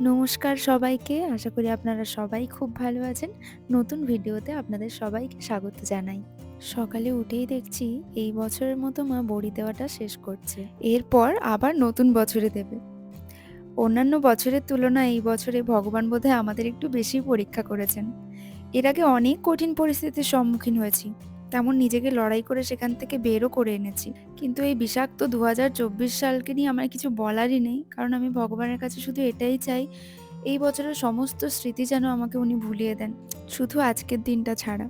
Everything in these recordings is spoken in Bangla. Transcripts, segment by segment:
নমস্কার সবাইকে। আশা করি আপনারা সবাই খুব ভালো আছেন। নতুন ভিডিওতে আপনাদের সবাইকে স্বাগত জানাই। সকালে উঠেই দেখছি এই বছরের মতো মা বড়ি দেওয়াটা শেষ করছে। এরপর আবার নতুন বছরে দেবে। অন্যান্য বছরের তুলনায় এই বছরে ভগবান বোধহয় আমাদের একটু বেশি পরীক্ষা করেছেন। এর আগে অনেক কঠিন পরিস্থিতির সম্মুখীন হয়েছি। তেমন নিজেকে লড়াই করে সেখান থেকে বেরও করে এনেছি। কিন্তু এই বিষাক্ত দু হাজার চব্বিশ সালকে নিয়ে আমার কিছু বলারই নেই। কারণ আমি ভগবানের কাছে শুধু এটাই চাই, এই বছরের সমস্ত স্মৃতি যেন আমাকে উনি ভুলিয়ে দেন। শুধু আজকের দিনটা ছাড়া।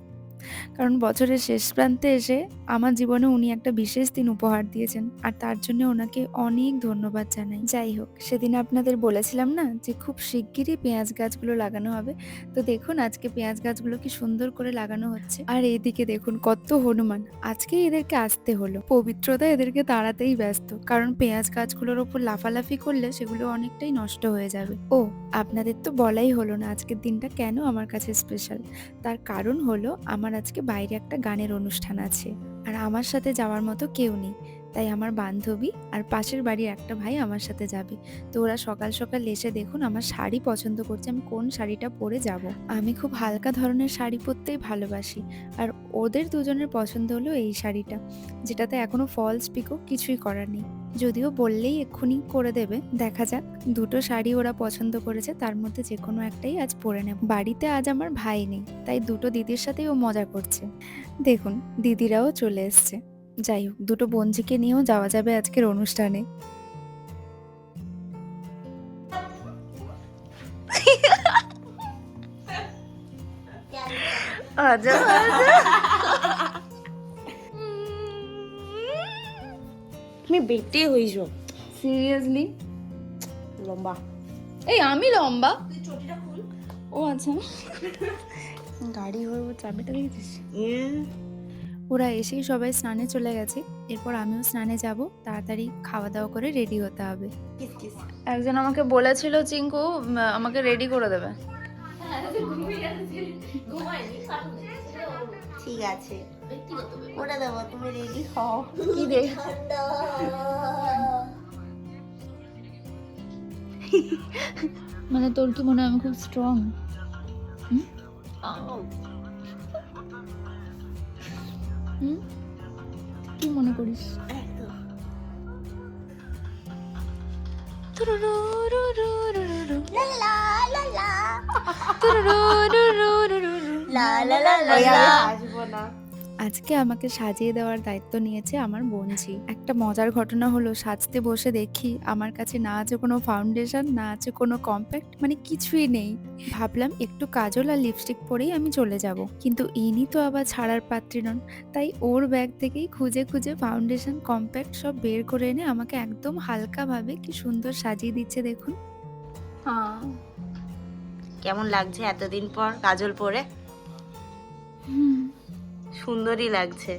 কারণ বছরের শেষ প্রান্তে এসে আমার জীবনে উনি একটা বিশেষ দিন উপহার দিয়েছেন। আর তার জন্য ওনাকে অনেক ধন্যবাদ জানাই। যাই হোক, সেদিন আপনাদের বলেছিলাম না যে খুব শিগগিরই পেঁয়াজ গাছগুলো লাগানো হবে। তো দেখুন আজকে পেঁয়াজ গাছগুলো কি সুন্দর করে লাগানো হচ্ছে। আর এইদিকে দেখুন কত হনুমান। আজকে এদেরকে আসতে হলো। পবিত্রতা এদেরকে তাড়াতেই ব্যস্ত। কারণ পেঁয়াজ গাছগুলোর ওপর লাফালাফি করলে সেগুলো অনেকটাই নষ্ট হয়ে যাবে। ও আপনাদের তো বলাই হলো না আজকের দিনটা কেন আমার কাছে স্পেশাল। তার কারণ হলো আমার আজকে বাইরে একটা গানের অনুষ্ঠান আছে। আর আমার সাথে যাওয়ার মতো কেউ নেই। তাই আমার বান্ধবী আর পাশের বাড়ির একটা ভাই আমার সাথে যাবে। তো ওরা সকাল, সকাল এসে দেখুন আমার শাড়ি পছন্দ করছে আমি কোন শাড়িটা পরে যাব। আমি খুব হালকা ধরনের শাড়ি পরতেই ভালোবাসি। আর ওদের দুজনের পছন্দ হলো এই শাড়িটা। যেটাতে এখনও ফলস পিকো কিছুই করার নেই। যদিও বললেই এক্ষুনি করে দেবে। দেখা যাক। দুটো শাড়ি ওরা পছন্দ করেছে, তার মধ্যে যে কোনো একটাই আজ পরে নেব। বাড়িতে আজ আমার ভাই নেই। তাই দুটো দিদির সাথেই ও মজা করছে। দেখুন, দিদিরাও চলে এসছে। যাই হোক, দুটো বোনঝিকে নিয়েও যাওয়া যাবে আজকের অনুষ্ঠানে। আজা আজা তুমি বেটে হইছ। সিরিয়াসলি লম্বা। এই আমি লম্বা? ও আচ্ছা। গাড়ি হয়ে চাবিটা দেখেছিস? ওরা এসেই সবাই স্নানে চলে গেছে। এরপর আমিও স্নানে যাব। তাড়াতাড়ি খাওয়া দাওয়া করে রেডি হতে হবে। একজন আমাকে বলেছিল চিঙ্কু আমাকে রেডি করে দেবে। ঠিক আছে। করে দেবো, তুমি রেডি হও, কি মানে তোর কি মনে হয় আমি খুব স্ট্রং কি মনে করিস? লা লা লা লা আজকে আমাকে সাজিয়ে দেওয়ার দায়িত্ব নিয়েছে আমার বোনঝি একটা মজার ঘটনা হলো সাজতে বসে দেখি আমার কাছে না আছে কোনো ফাউন্ডেশন না আছে কোনো কম্প্যাক্ট মানে কিছুই নেই। ভাবলাম একটু কাজল আর লিপস্টিক পরেই আমি চলে যাব। কিন্তু ইনি তো আবার ছাড়ার পাত্রী নন তাই ওর ব্যাগ থেকেই খুঁজে খুঁজে ফাউন্ডেশন কম্প্যাক্ট সব বের করে এনে আমাকে একদম হালকাভাবে কি সুন্দর সাজিয়ে দিচ্ছে দেখুন। হ্যাঁ। কেমন লাগছে এতদিন পর কাজল পরে? সুন্দরই লাগছে।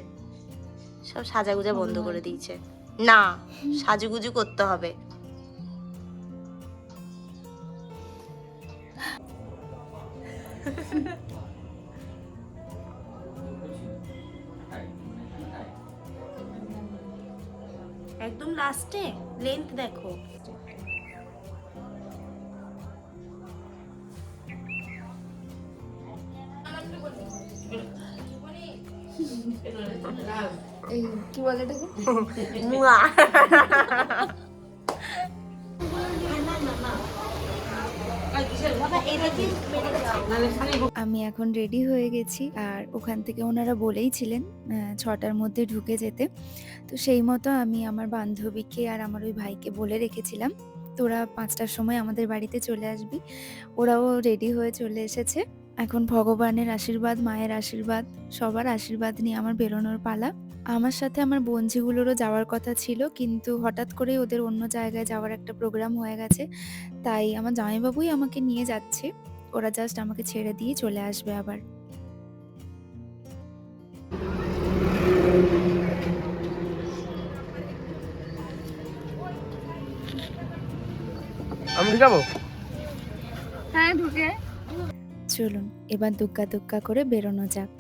সব সাজাগুজা বন্ধ করে দিয়েছে। না সাজুগুজু করতে হবে। একদম লাস্টে লেন্থ দেখো। এই কি বলে এটাকে? মুয়া। আমি এখন রেডি হয়ে গেছি আর ওখান থেকে ওনারা বলেইছিলেন আহ, ছটার মধ্যে ঢুকে যেতে। তো সেই মতো আমি আমার বান্ধবীকে আর আমার ওই ভাইকে বলে রেখেছিলাম তোরা পাঁচটার সময় আমাদের বাড়িতে চলে আসবি। ওরাও রেডি হয়ে চলে এসেছে। এখন ভগবানের আশীর্বাদ মায়ের আশীর্বাদ সবার আশীর্বাদ নিয়ে আমার বেরোনোর পালা। আমার সাথে আমার বঞ্জিগুলোরও যাওয়ার কথা ছিল কিন্তু হঠাৎ করেই ওদের অন্য জায়গায় যাওয়ার একটা প্রোগ্রাম হয়ে গেছে। তাই আমার জামাইবাবুই আমাকে নিয়ে যাচ্ছে। ওরা জাস্ট আমাকে ছেড়ে দিয়ে চলে আসবে আবার। আমি ঢুকাবো হ্যাঁ ঢুকে। চলুন এবার দুগ্গা দুগ্গা করে বেরোনো যাক।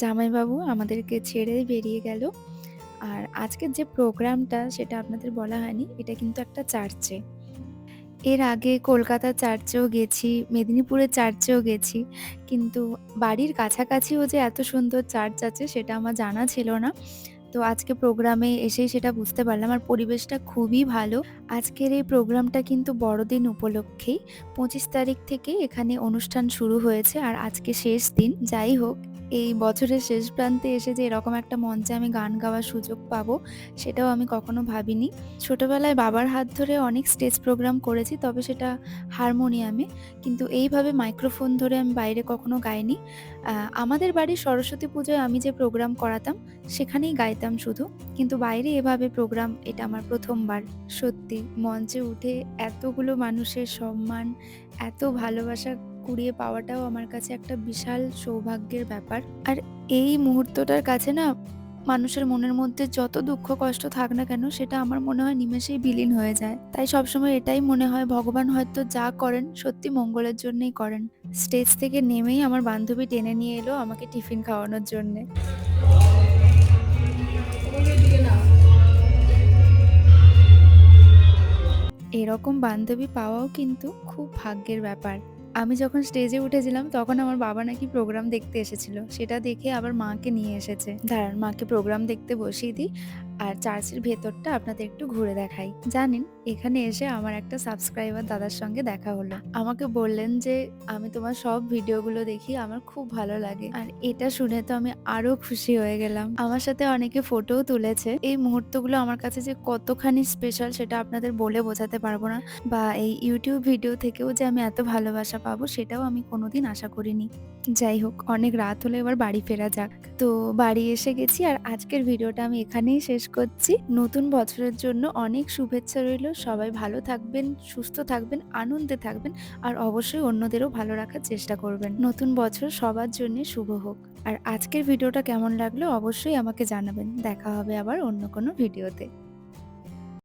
জামাইবাবু আমাদেরকে ছেড়ে বেরিয়ে গেল। আর আজকের যে প্রোগ্রামটা সেটা আপনাদের বলা হয়নি। এটা কিন্তু একটা চার্চে। এর আগে কলকাতার চার্চেও গেছি, মেদিনীপুরের চার্চেও গেছি। কিন্তু বাড়ির কাছাকাছিও যে এত সুন্দর চার্চ আছে সেটা আমার জানা ছিল না। তো আজকে প্রোগ্রামে এসেই সেটা বুঝতে পারলাম। আর পরিবেশটা খুবই ভালো। আজকের এই প্রোগ্রামটা কিন্তু বড়দিন উপলক্ষেই ২৫ তারিখ থেকে এখানে অনুষ্ঠান শুরু হয়েছে আর আজকে শেষ দিন। যাই হোক এই বছরের শেষ প্রান্তে এসে যে এরকম একটা মঞ্চে আমি গান গাওয়ার সুযোগ পাবো সেটাও আমি কখনো ভাবিনি। ছোটবেলায় বাবার হাত ধরে অনেক স্টেজ প্রোগ্রাম করেছি তবে সেটা হারমোনিয়ামে। কিন্তু এইভাবে মাইক্রোফোন ধরে আমি বাইরে কখনো গাইনি। আমাদের বাড়ির সরস্বতী পুজোয় আমি যে প্রোগ্রাম করাতাম সেখানেই গাইতাম শুধু। কিন্তু বাইরে এভাবে প্রোগ্রাম এটা আমার প্রথমবার সত্যি মঞ্চে উঠে এতগুলো মানুষের সম্মান, এত ভালোবাসা কুড়িয়ে পাওয়াটাও আমার কাছে একটা বিশাল সৌভাগ্যের ব্যাপার। আর এই মুহূর্তটার কাছে না, মানুষের মনের মধ্যে যত দুঃখ কষ্ট থাক না কেন, সেটা আমার মনে হয় নিমেষেই বিলীন হয়ে যায়। তাই সবসময় এটাই মনে হয়, ভগবান হয়তো যা করেন, সত্যি মঙ্গলের জন্যই করেন। স্টেজ থেকে নেমেই আমার বান্ধবী টেনে নিয়ে এলো আমাকে টিফিন খাওয়ানোর জন্যে। এরকম বান্ধবী পাওয়াও কিন্তু খুব ভাগ্যের ব্যাপার। আমি যখন স্টেজে উঠেছিলাম, তখন আমার বাবা নাকি প্রোগ্রাম দেখতে এসেছিল। সেটা দেখে আবার মাকে নিয়ে এসেছে। দাঁড়ান, মাকে প্রোগ্রাম দেখতে বসিয়ে দিই। আর চার্চের ভেতরটা আপনাদের একটু ঘুরে দেখাই। জানেন এখানে এসে আমার একটা সাবস্ক্রাইবার দাদার সঙ্গে দেখা হলো। আমাকে বললেন যে, "আমি তোমার সব ভিডিওগুলো দেখি, আমার খুব ভালো লাগে।" আর এটা শুনে তো আমি আরও খুশি হয়ে গেলাম। আমার সাথে অনেকে ফটোও তুলেছে। এই মুহূর্তগুলো আমার কাছে যে কতখানি স্পেশাল সেটা আপনাদের বলে বোঝাতে পারব না। বা এই ইউটিউব ভিডিও থেকেও যে আমি এত ভালোবাসা পাবো সেটাও আমি কোনোদিন আশা করিনি। যাই হোক অনেক রাত হলো এবার বাড়ি ফেরা যাক। তো বাড়ি এসে গেছি আর আজকের ভিডিওটা আমি এখানেই শেষ করছি। নতুন বছরের জন্য অনেক শুভেচ্ছা রইল সবাই ভালো থাকবেন, সুস্থ থাকবেন, আনন্দে থাকবেন আর অবশ্যই অন্যদেরও ভালো রাখার চেষ্টা করবেন। নতুন বছর সবার জন্য শুভ হোক। আর আজকের ভিডিওটা কেমন লাগল অবশ্যই আমাকে জানাবেন। দেখা হবে আবার অন্য কোনো ভিডিওতে।